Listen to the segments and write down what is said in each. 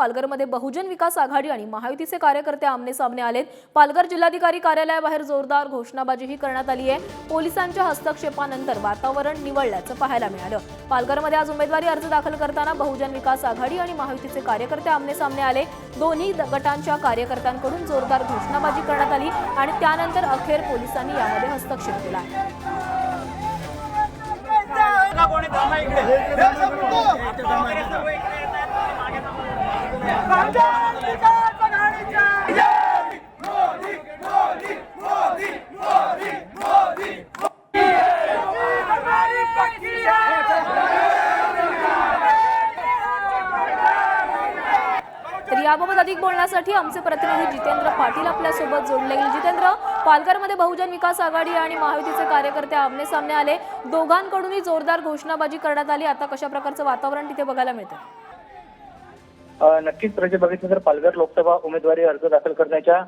पालघरमध्ये बहुजन विकास आघाडी आणि महायुतीचे कार्यकर्ते आमने सामने आलेत. पालघर जिल्हाधिकारी कार्यालयाबाहेर जोरदार घोषणाबाजीही करण्यात आली आहे. पोलिसांच्या हस्तक्षेपानंतर वातावरण निवळल्याचं पाहायला मिळालं. पालघरमध्ये आज उमेदवारी अर्ज दाखल करताना बहुजन विकास आघाडी आणि महायुतीचे कार्यकर्ते आमने सामने आले. दोन्ही गटांच्या कार्यकर्त्यांकडून जोरदार घोषणाबाजी करण्यात आली आणि त्यानंतर अखेर पोलिसांनी यामध्ये हस्तक्षेप केला. याबाबत अधिक बोलण्यासाठी आमचे प्रतिनिधी जितेंद्र पाटील आपल्यासोबत जोडले गेले. जितेंद्र पालघरमध्ये बहुजन विकास आघाडी आणि महायुतीचे कार्यकर्ते आमने सामने आले. दोघांकडूनही जोरदार घोषणाबाजी करण्यात आली. आता कशा प्रकारचं वातावरण तिथे बघायला मिळतं नक्कीच प्रजे बघितलं तर पालघर लोकसभा उमेदवारी अर्ज दाखल करण्याच्या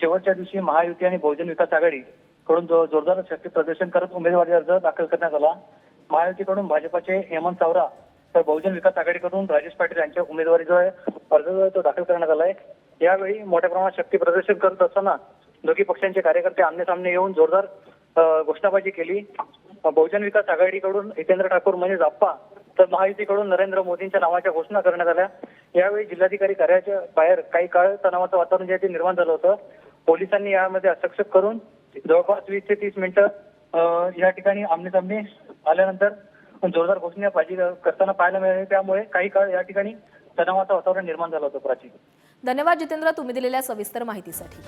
शेवटच्या दिवशी महायुती आणि बहुजन विकास आघाडी कडून जोरदार शक्ती प्रदर्शन करत उमेदवारी अर्ज दाखल करण्यात आला. महायुतीकडून भाजपाचे हेमंत सावरा तर बहुजन विकास आघाडीकडून राजेश पाटील यांच्या उमेदवारी जो आहे अर्ज जो आहे तो दाखल करण्यात आलाय यावेळी मोठ्या प्रमाणात शक्ती प्रदर्शन करत असताना दोघी पक्षांचे कार्यकर्ते आमने सामने येऊन जोरदार घोषणाबाजी केली. बहुजन विकास आघाडीकडून हितेंद्र ठाकूर म्हणजे जाप्पा तर महायुतीकडून नरेंद्र मोदींच्या नावाच्या घोषणा करण्यात आल्या. यावेळी जिल्हाधिकारी कार्यालयाच्या बाहेर काही काळ तणावाचं वातावरण जे आहे ते निर्माण झालं होतं पोलिसांनी यामध्ये हस्तक्षेप करून जवळपास वीस ते तीस मिनिटं या ठिकाणी आमने सामने आल्यानंतर जोरदार घोषणाबाजी करताना पाहायला मिळाली. त्यामुळे काही काळ या ठिकाणी तणावाचं वातावरण निर्माण झालं होतं प्राची धन्यवाद जितेंद्र तुम्ही दिलेल्या सविस्तर माहितीसाठी.